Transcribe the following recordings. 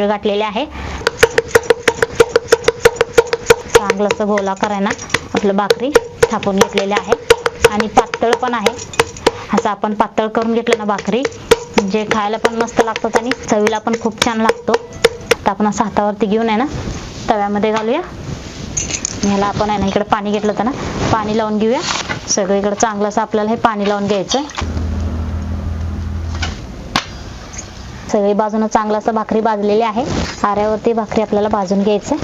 तीळ घातलेले आहे. चांगलं असं गोलाकार आहे ना आपलं भाकरी थापून घेतलेले आहे. आणि पातळ पण आहे. असं आपण पातळ करून घेतलं ना भाकरी म्हणजे खायला पण मस्त लागतात आणि चवीला पण खूप छान लागतो. तर आपण असं हातावरती घेऊन आहे ना तव्यामध्ये घालूया. ह्याला आपण आहे ना इकडे पाणी घेतलं होतं ना पाणी लावून घेऊया. सगळीकडे चांगलं असं आपल्याला हे पाणी लावून घ्यायचं सगळी बाजूनं चांगलं असं भाकरी भाजलेली आहे. आऱ्यावरती भाकरी आपल्याला भाजून घ्यायचं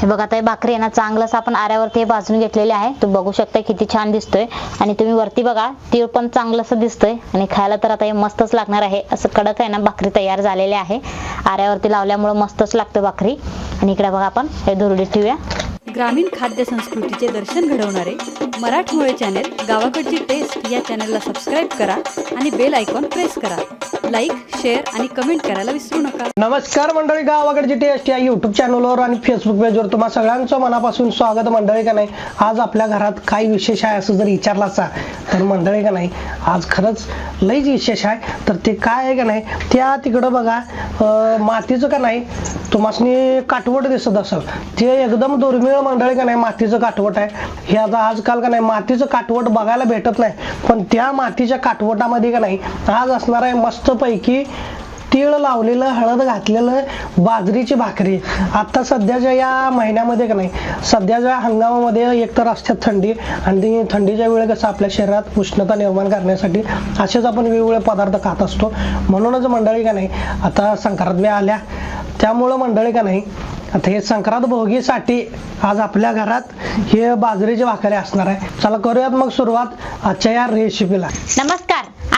हे बघा आता हे भाकरी आहे ना चांगलं असं आपण आऱ्यावरती हे भाजून घेतलेले आहे. तुम्ही बघू शकता किती छान दिसतोय. आणि तुम्ही वरती बघा तीळ पण चांगलं असं दिसतोय. आणि खायला तर आता हे मस्तच लागणार आहे. असं कडक आहे ना भाकरी तयार झालेली आहे. आऱ्यावरती लावल्यामुळे मस्तच लागतं भाकरी. आणि इकडे बघा आपण हे धुरडीत ठेवूया. ग्रामीण खाद्य संस्कृतीचे दर्शन घडवणारे मराठमोळे चॅनेल गावाकडची टेस्ट या चॅनेलला सबस्क्राईब करा आणि बेल आयकॉन प्रेस करा. लाईक शेअर आणि कमेंट करायला विसरू नका. नमस्कार मंडळी गावाकडची टेस्ट या युट्यूब चॅनलवर आणि फेसबुक पेजवर तुम्हा सगळ्यांचं मनापासून स्वागत. मंडळी का नाही आज आपल्या घरात काय विशेष आहे असं जर विचारला असा तर मंडळी का नाही आज खरंच लईच विशेष आहे. तर ते काय आहे का नाही त्या तिकडं बघा मातीचं का नाही तुम्हाला काटवट दिसत असेल. ते एकदम दुर्मिळ मंडळी का नाही मातीचं काटवट आहे. हे आता आजकाल का नाही मातीचं काटवट बघायला भेटत नाही. पण त्या मातीच्या काटवटामध्ये का नाही आज असणार आहे मस्त मस्तपैकी तीळ लावलेलं हळद घातलेलं बाजरीची भाकरी. आता सध्याच्या या महिन्यामध्ये का नाही सध्याच्या हंगामामध्ये एक तर असते थंडी आणि थंडीच्या वेळी कसं आपल्या शरीरात उष्णता निर्माण करण्यासाठी असेच आपण वेगवेगळे पदार्थ खात असतो. म्हणूनच मंडळी का नाही आता संक्रांत आल्या. त्यामुळं मंडळी का नाही आता हे संक्रांत भोगीसाठी आज आपल्या घरात हे बाजरीची भाकरी असणार आहे. चला करूयात मग सुरुवात आजच्या या रेसिपीला नमस्कार.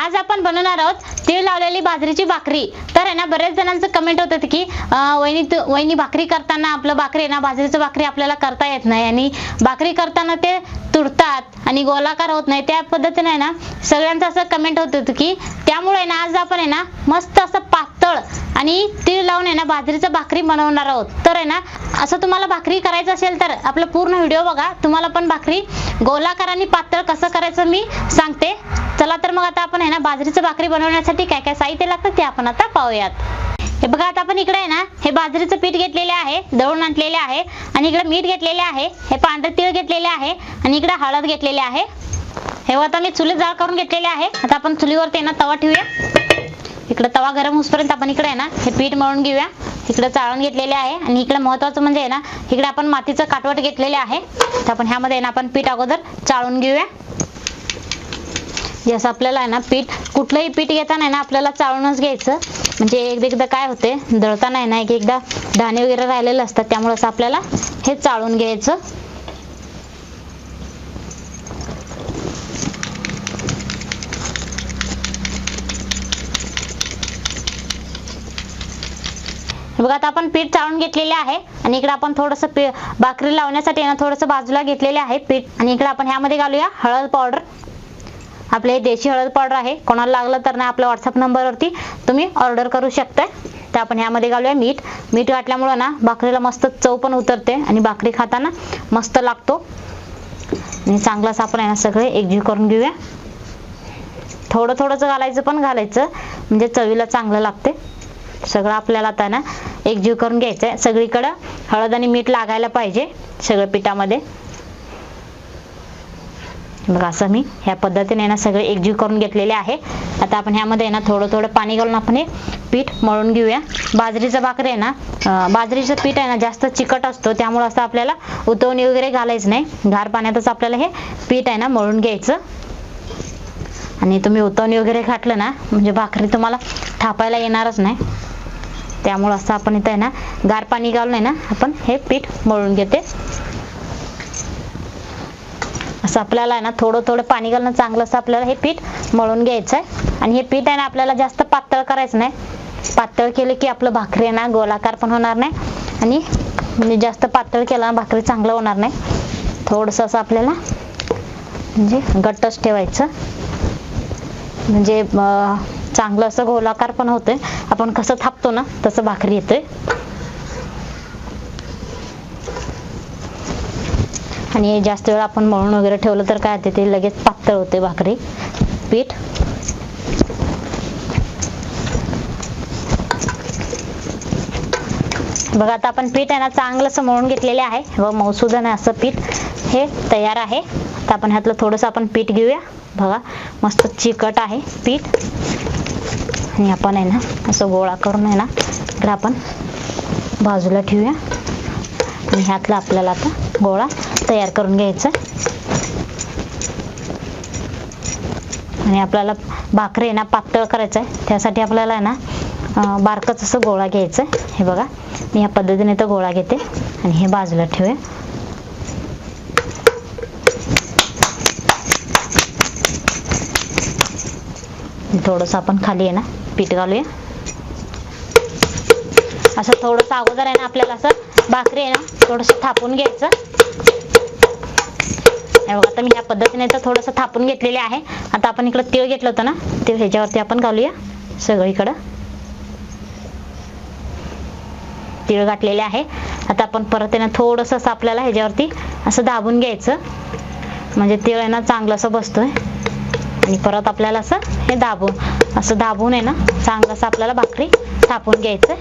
आज आपण बनवणार आहोत तीळ लावलेली बाजरीची भाकरी. तर आहे ना बऱ्याच जणांचं कमेंट होतं की वहिनी वहिनी भाकरी करताना आपलं भाकरी आहे ना बाजरीचं भाकरी आपल्याला करता येत नाही. आणि भाकरी करताना ते तुटतात आणि गोलाकार होत नाही. त्या पद्धतीने आहे ना सगळ्यांचं असं कमेंट होत होतं की त्यामुळे ना आज आपण आहे ना मस्त असं पातळ आणि तीळ लावून आहे ना बाजरीचं भाकरी बनवणार आहोत. तर आहे ना असं तुम्हाला भाकरी करायचं असेल तर आपलं पूर्ण व्हिडिओ बघा. तुम्हाला पण भाकरी गोलाकार आणि पातळ कसं करायचं मी सांगते. चला तर मग आता आपण आहे ना बाजरीचं भाकरी बनवण्यासाठी काय काय साहित्य लागतं ते आपण आता पाहूयात. हे बघा आता आपण इकडे आहे ना हे बाजरीचं पीठ घेतलेले आहे दळून आणलेले आहे आणि इकडे मीठ घेतलेले आहे हे पांढरे तीळ घेतलेले आहे आणि इकडे हळद घेतलेले आहे. हे आता मी चुलीत जाळ करून घेतलेले आहे. आता आपण चुलीवरती ना तवा ठेवूया. इकडे तवा गरम होऊसपर्यंत आपण इकडे आहे ना हे पीठ मळून घेऊया. इकडे चाळून घेतलेले आहे आणि इकडे महत्वाचं म्हणजे आहे ना इकडे आपण मातीचं काटवट घेतलेले आहे. तर आपण ह्यामध्ये ना आपण पीठ अगोदर चाळून घेऊया. जसं आपल्याला आहे ना पीठ कुठलंही पीठ घेताना आहे ना आपल्याला चाळूनच घ्यायचं. म्हणजे एकदा एकदा काय होते दळताना आहे ना एक एकदा दाणे वगैरे राहिलेले असतात त्यामुळे असं आपल्याला हे चाळून घ्यायचं. बघा आता आपण पीठ चाळून घेतलेले आहे आणि इकडे आपण थोडस भाकरी लावण्यासाठी ना थोडस बाजूला घेतलेले आहे पीठ. आणि इकडे आपण ह्यामध्ये घालूया हळद पावडर. आपले देशी हळद पावडर आहे. कोणाला लागलं तर ना आपल्या व्हॉट्सअप नंबरवरती तुम्ही ऑर्डर करू शकताय. तर आपण यामध्ये घालूया मीठ. मीठ घातल्यामुळं ना भाकरीला मस्त चव पण उतरते आणि भाकरी खाताना मस्त लागतो. आणि चांगलाच आपण आहे ना सगळे एकजीव करून घेऊया. थोडं थोडंच घालायचं पण घालायचं. म्हणजे चवीला चांगलं लागते. सगळं आपल्याला आता ना एकजीव करून घ्यायचं आहे सगळीकडं हळद आणि मीठ लागायला पाहिजे सगळं पिठामध्ये. बघा असं मी ह्या पद्धतीने ना सगळे एकजीव करून घेतलेले आहे. आता आपण ह्यामध्ये ना थोडं थोडं पाणी घालून आपण हे पीठ मळून घेऊया. बाजरीचं भाकरी आहे ना बाजरीचं पीठ आहे ना जास्त चिकट असतो त्यामुळे असं आपल्याला उतवणी वगैरे घालायचं नाही. गार पाण्यातच आपल्याला हे पीठ आहे ना मळून घ्यायचं. आणि तुम्ही उतवणी वगैरे घातलं ना म्हणजे भाकरी तुम्हाला थापायला येणारच नाही. त्यामुळं असं आपण इथं आहे ना गार पाणी घालून आहे ना आपण हे पीठ मळून घेते. असं आपल्याला आहे ना थोडं थोडं पाणी घालणं चांगलं असं आपल्याला हे पीठ मळून घ्यायचं आहे आणि हे पीठ आहे ना आपल्याला जास्त पातळ करायचं नाही. पातळ केलं की आपलं भाकरी आहे ना गोलाकार पण होणार नाही. आणि म्हणजे जास्त पातळ केलं ना भाकरी चांगलं होणार नाही. थोडंसं असं आपल्याला म्हणजे घट्टच ठेवायचं. म्हणजे चांगलं असं गोलाकार पण होतंय. आपण कसं थापतो ना तसं भाकरी येते आणि जास्त वेळ आपण मळून वगैरे ठेवलं तर काय होते ते लगेच पातळ होते भाकरी. पीठ. बघा आता आपण पीठ आहे ना चांगलं असं मळून घेतलेले आहे. व मौसूदन असं पीठ. हे तयार आहे. तर आपण ह्यातलं थोडंसं आपण पीठ घेऊया. बघा मस्त चिकट आहे पीठ. आणि आपण आहे ना असं गोळा करून आहे ना इकडं आपण बाजूला ठेवूया. आणि ह्यातलं आपल्याला आता गोळा तयार करून घ्यायचा. आणि आपल्याला भाकरी आहे ना पातळ करायचं आहे. त्यासाठी आपल्याला आहे ना बारकच असं गोळा घ्यायचं आहे. हे बघा मी ह्या पद्धतीने तर गोळा घेते. आणि हे बाजूला ठेवूया. थोडंसं आपण खाली आहे ना पीठ घालूया. असं थोडंसं अगोदर आहे ना आपल्याला असं भाकरी आहे ना थोडंसं थापून घ्यायचं. बघा आता मी ह्या पद्धतीने तर थोडंसं थापून घेतलेले आहे. आता आपण इकडं तीळ घेतलं होतं ना तीळ ह्याच्यावरती आपण घालूया सगळीकडं. तीळ गाठलेले आहे. आता आपण परत आहे ना थोडंसं असं आपल्याला ह्याच्यावरती असं दाबून घ्यायचं. म्हणजे तीळ आहे ना चांगलं असं बसतोय. आणि परत आपल्याला असं हे दाबून असं दाबून आहे ना चांगलं असं आपल्याला भाकरी थापून घ्यायचं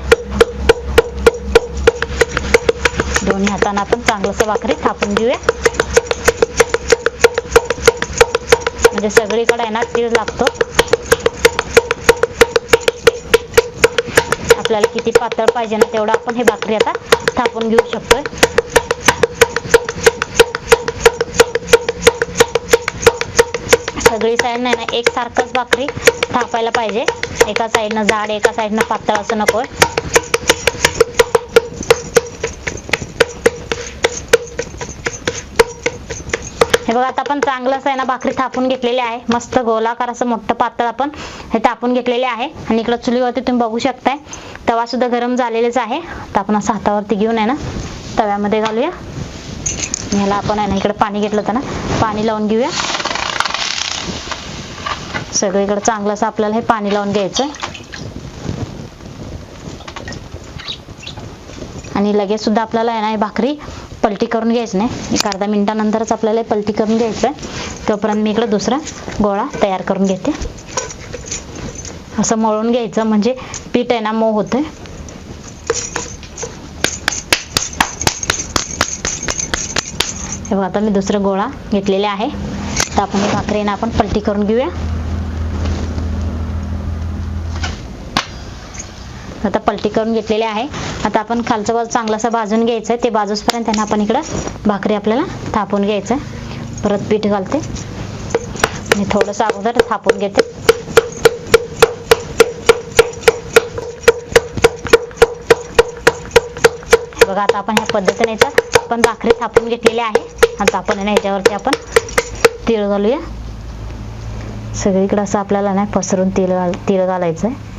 दोन्ही हाताने आपण चांगलं भाकरी थापून घेऊया. म्हणजे सगळीकडे आहे ना तीळ लागतो. आपल्याला किती पातळ पाहिजे ना तेवढं आपण हे भाकरी आता थापून घेऊ शकतोय. सगळी साईड नाही ना एकसारखंच भाकरी थापायला पाहिजे. एका साईडनं जाड एका साईडनं पातळ असं नकोय बघा आता आपण चांगलं असं आहे ना भाकरी थापून घेतलेली आहे. मस्त गोलाकार असं मोठं पातळ आपण हे तापून घेतलेले आहे. आणि इकडं चुलीवरती तुम्ही बघू शकताय तवा सुद्धा गरम झालेलेच आहे. तर आपण असं हातावरती घेऊन आहे ना तव्यामध्ये घालूया. ह्याला आपण आहे ना इकडे पाणी घेतलं होतं ना पाणी लावून घेऊया. सगळीकडे चांगलं असं आपल्याला हे पाणी लावून घ्यायचं आणि लगेच सुद्धा आपल्याला आहे ना हे भाकरी पलटी करून घ्यायचं नाही. एक अर्धा मिनिटानंतरच आपल्याला पलटी करून घ्यायचं आहे. तोपर्यंत मी इकडं दुसरा गोळा तयार करून घेते. असं मळून घ्यायचं म्हणजे पीठ आहे ना मऊ होतं हे बघा आता मी दुसरा गोळा घेतलेला आहे. तर आपण भाकरीनं आपण पलटी करून घेऊया. आता पलटी करून घेतलेले आहे. आता आपण खालचं बाजू चांगलं असं भाजून घ्यायचं आहे ते बाजूसपर्यंत त्यांना आपण इकडं भाकरी आपल्याला थापून घ्यायचं आहे परत पीठ घालते. आणि थोडंसं अगोदर थापून घेते. बघा आता आपण ह्या पद्धतीने याच्यात आपण भाकरी थापून घेतलेली आहे. आता आपण याच्यावरती आपण तीळ घालूया. सगळीकडे असं आपल्याला नाही पसरून तीळ घाल तीळ घालायचं आहे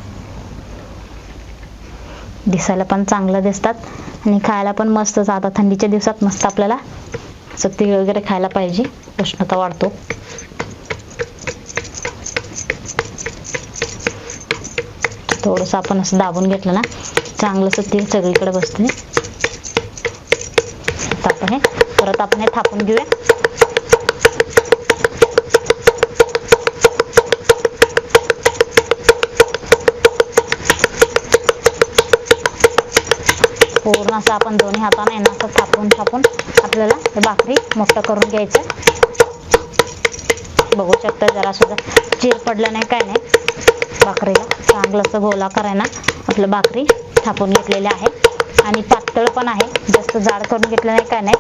दिसायला पण चांगलं दिसतात. आणि खायला पण मस्तच आता थंडीच्या दिवसात मस्त आपल्याला असं तीळ वगैरे खायला पाहिजे. उष्णता वाढतो. थोडंसं आपण असं दाबून घेतलं ना चांगलं असं तीळ सगळीकडे बसते आता आपण हे परत आपण हे थापून घेऊया पूर्ण असं आपण दोन्ही हाताने ना असं थापून थापून आपल्याला हे भाकरी मोठं करून घ्यायचं. बघू शकता जरा सुद्धा चिर पडलं नाही काय नाही. भाकरीला चांगलं असं गोला आहे आपलं भाकरी थापून घेतलेली आहे. आणि पातळ पण आहे जास्त जाड करून घेतलं नाही काय नाही.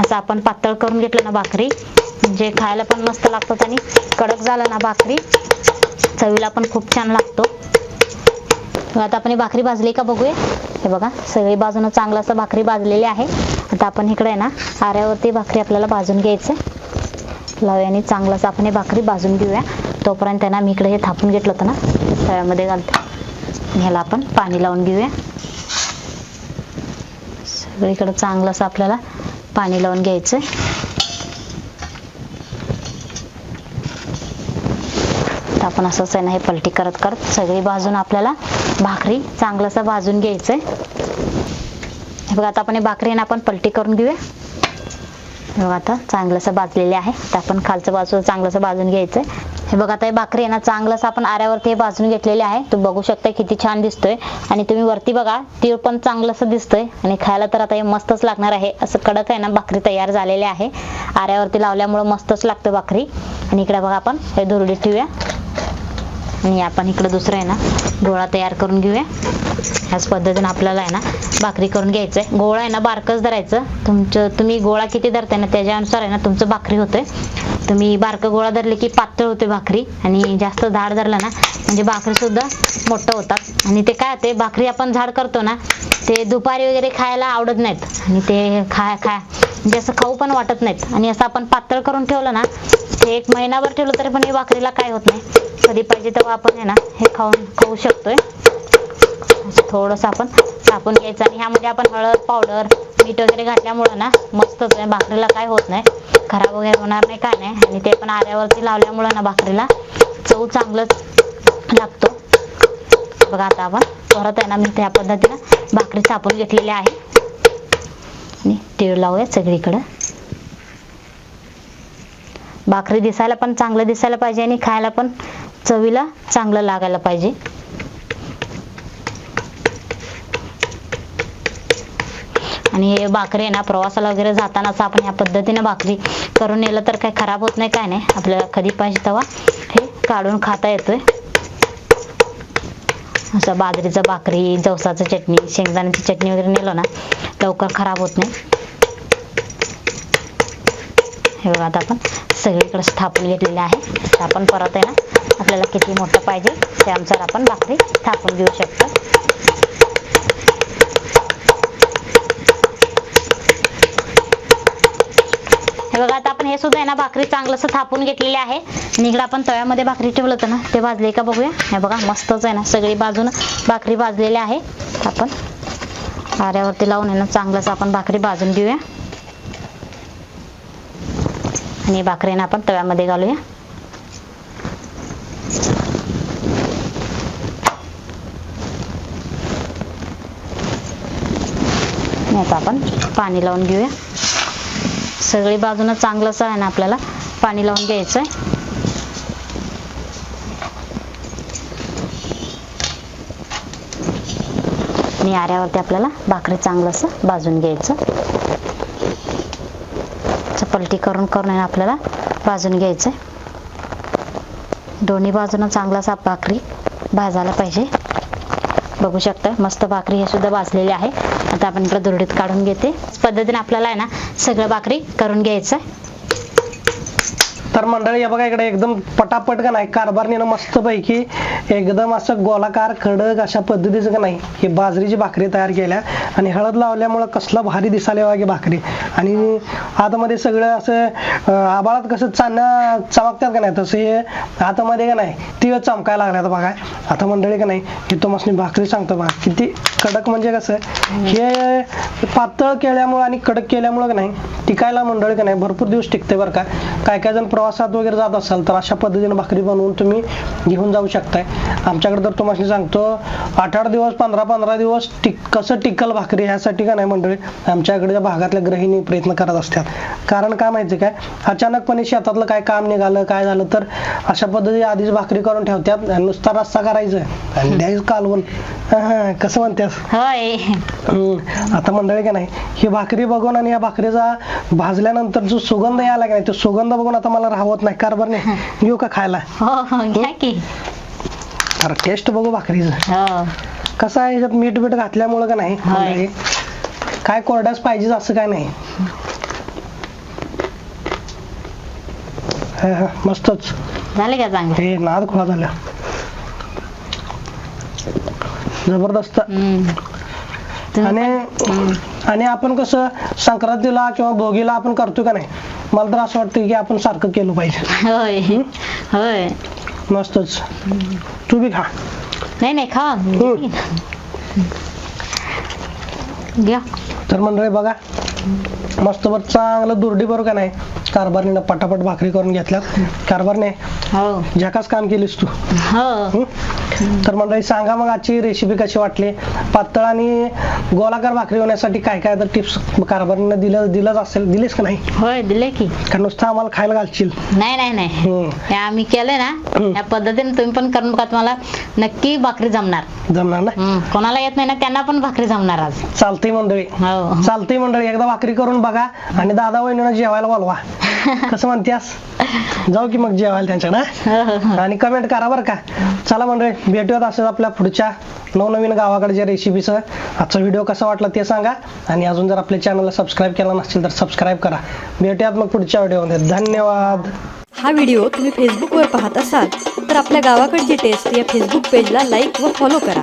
असं आपण पातळ करून घेतलं ना भाकरी म्हणजे खायला पण मस्त लागतात आणि कडक झालं ना भाकरी चवीला पण खूप छान लागतो. आता आपण भाकरी भाजली का बघूया. हे बघा सगळी बाजूनं चांगलं असं भाकरी भाजलेली आहे. आता आपण इकडे आहे ना आऱ्यावरती भाकरी आपल्याला भाजून घ्यायचं लावूया चांगलं असं आपण हे भाकरी भाजून घेऊया. तोपर्यंत आहे ना मी इकडे हे थापून घेतलं होतं ना तव्यामध्ये घालते. ह्याला आपण पाणी लावून घेऊया. सगळीकडे चांगलं असं आपल्याला पाणी लावून घ्यायचं तर आपण असंच आहे ना हे पलटी करत करत सगळी बाजून आपल्याला भाकरी चांगलंसं भाजून घ्यायचंय. हे बघा आता आपण हे भाकरी आहे ना आपण पलटी करून घेऊया. हे बघा आता चांगलंसं भाजलेले आहे. तर आपण खालचं बाजू चांगलंसं भाजून घ्यायचंय. हे बघा आता हे भाकरी आहे ना चांगलंच आपण आऱ्यावरती हे भाजून घेतलेले आहे. तुम्ही बघू शकता किती छान दिसतोय. आणि तुम्ही वरती बघा तीळ पण चांगलंसं दिसतोय. आणि खायला तर आता हे मस्तच लागणार आहे. असं कडक आहे ना भाकरी तयार झालेली आहे. आऱ्यावरती लावल्यामुळं मस्तच लागतं भाकरी. आणि इकडे बघा आपण हे धुरडी ठेवूया. आणि आपण इकडं दुसरं आहे ना गोळा तयार करून घेऊया. ह्याच पद्धतीने आपल्याला आहे ना भाकरी करून घ्यायचं आहे गोळा आहे ना बारकच धरायचं. तुमचं तुम्ही गोळा किती धरताय ना त्याच्यानुसार आहे ना तुमचं भाकरी होतंय. तुम्ही बारकं गोळा धरले की पातळ होते भाकरी. आणि जास्त झाड धरलं ना म्हणजे भाकरी सुद्धा मोठं होतात. आणि ते काय होते भाकरी आपण झाड करतो ना ते दुपारी वगैरे खायला आवडत नाहीत. आणि ते खा खा म्हणजे असं खाऊ पण वाटत नाहीत. आणि असं आपण पातळ करून ठेवलं ना ते एक महिनाभर ठेवलं तरी पण हे भाकरीला काय होत नाही. कधी पाहिजे तेव्हा आपण आहे ना हे खाऊन खाऊ शकतोय. थोडंसं आपण टाकून घ्यायचं आणि ह्यामध्ये आपण हळद पावडर मीठ वगैरे घातल्यामुळं ना मस्तच आहे भाकरीला काय होत नाही. खराब वगैरे होणार नाही काय नाही. आणि ते पण आऱ्यावरती लावल्यामुळं ना भाकरीला चव चांगलंच लागतो. बघा आता आपण परत आहे ना मी त्या पद्धतीनं भाकरी चापून घेतलेली आहे. तीळ लावूया सगळीकडं. भाकरी दिसायला पण चांगलं दिसायला पाहिजे आणि खायला पण चवीला चांगलं लागायला पाहिजे. आणि हे भाकरी आहे ना प्रवासाला वगैरे जातानाच आपण या पद्धतीने भाकरी करून नेलं तर काही खराब होत नाही काय नाही. आपल्याला कधी पाहिजे तेव्हा हे काढून खाता येतोय. असं बाजरीचं भाकरी जवसाचं चटणी शेंगदाण्याची चटणी वगैरे नेलं ना लवकर खराब होत नाही. हे बघा आता आपण सगळीकडे स्थापून घेतलेले आहे. आपण परत आहे ना आपल्याला किती मोठं पाहिजे त्यानुसार आपण भाकरी थापून घेऊ शकतो. हे बघा आता आपण हे सुद्धा आहे ना भाकरी चांगलंसं थापून घेतलेली आहे. आणि आपण तव्यामध्ये भाकरी ठेवलं होतं ना ते भाजले का बघूया. हे बघा मस्तच आहे ना सगळी बाजून भाकरी भाजलेली आहे. आपण आऱ्यावरती लावून आहे ना चांगलंच आपण भाकरी भाजून घेऊया. आणि भाकरीनं आपण तव्यामध्ये घालूया. आता आपण पाणी लावून घेऊया. सगळी बाजूनं चांगलंच आहे ना आपल्याला पाणी लावून घ्यायचं आहे आणि आऱ्यावरती आपल्याला भाकरी चांगलंसं भाजून घ्यायचं. पलटी करून करून आपल्याला भाजून घ्यायचं दोन्ही बाजूनं चांगलाच भाकरी भाजायला पाहिजे. बघू शकता मस्त भाकरी हे सुद्धा भाजलेली आहे. आता आपण इकडे दुरडीत काढून घेते. पद्धतीने आपल्याला आहे ना सगळं भाकरी करून घ्यायचं आहे तर मंडळी बघा इकडे एकदम पटापट का नाही? कारभारने मस्त पैकी एकदम असं गोलाकार खडक अशा पद्धतीचं का नाही? हे बाजरीची भाकरी तयार केल्या आणि हळद लावल्यामुळं कसला भारी दिसायला वागे भाकरी. आणि आतमध्ये सगळं असं आबाळात कसं चांना चमकतात का नाही? तसं हे आतमध्ये का नाही? ती चमकायला लागल्यात बघा. आता मंडळी का नाही हे तुम्हाला भाकरी सांगतो बघा. किती कडक म्हणजे कसं? हे पातळ केल्यामुळं आणि कडक केल्यामुळं का नाही टिकायला मंडळी का नाही भरपूर दिवस टिकते बरं का. काय काय जण प्रवासात वगैरे जात असाल तर अशा पद्धतीने भाकरी बनवून तुम्ही घेऊन जाऊ शकताय. आमच्याकडे तर तुम्हाला सांगतो आठ आठ दिवस पंधरा पंधरा दिवस टिक कसं टिकल भाकरी ह्यासाठी का नाही मंडळी आमच्याकडच्या भागातल्या गृहिणी प्रयत्न करत असतात. कारण काय माहिती काय? अचानकपणे शेतातलं काय काम निघालं काय झालं तर अशा पद्धती आधीच भाकरी करून ठेवतात आणि नुसता रस्ता करायचं आणि द्यायचं कालवून कसं हम्म. आता मंडळी का नाही ही भाकरी बघून आणि या भाकरीचा भाजल्यानंतर जो सुगंध यायला का नाही तो सुगंध बघून आता मला राहत नाही कारभार नाही. घेऊ का खायला? हो हो घ्या की. अरे टेस्ट बघू भाकरीचं. हो. कसं आहे ह्याच्यात मीठ बीठ घातल्यामुळं का नाही? होय. मंडळी, काय कोरड्याच पाहिजेच असं काय नाही. हा, हा, मस्तच. झाले का चांगले? हे नाद खोळा झाला. जबरदस्त. हम्म. तुम्ही आणि आणि आपण कसं संक्रांतीला किंवा भोगीला आपण करतो का नाही? मला तर असं वाटतं की आपण सारखं केलं पाहिजे. होय होय. मस्तच. तू बी खा. नाही नाही खा. घ्या. तर मंडळी बघा. मस्त बरं चांगलं दुर्डी बरोबर का नाही? कारभारीनं पटापट भाकरी करून घेतल्यात. कारभारने हो. झकास काम केलीस तू. हो. हं? तर मंडळी सांगा मग आजची रेसिपी कशी वाटली? पातळ आणि गोलाकार भाकरी होण्यासाठी काय काय तर टिप्स कारभारीनं दिलं दिलंच असेल. दिलीस का नाही? होय दिले की. का नुसतं आम्हाला खायला घालशील? नाही नाही नाही. हं. हे आम्ही केलंय ना. या पद्धतीने तुम्ही पण करून बघा तुम्हाला नक्की भाकरी जमणार. जमणार ना? हम्म. कोणाला येत नाही ना त्यांना पण भाकरी जमणार आज. चालतंय मंडळी. हो. चालतंय मंडळी एकदा भाकरी करून बघा. आणि दादा वहिनीनं जेवायला बोलवा. कसं म्हणतेस जाऊ की मग जेवायला हो, हो. आणि कमेंट करा बरं का. चला मंडळी भेटूयात असं आपल्या पुढच्या नवनवीन गावाकडच्या रेसिपीसह आजचा व्हिडिओ कसा वाटला ते सांगा. आणि अजून जर आपल्या चॅनलला सबस्क्राईब केला नसेल तर सबस्क्राईब करा. भेटूयात मग पुढच्या व्हिडिओमध्ये धन्यवाद. हा व्हिडिओ तुम्ही फेसबुकवर पाहत असाल तर आपल्या गावाकडची टेस्ट या फेसबुक पेजला लाईक व फॉलो करा.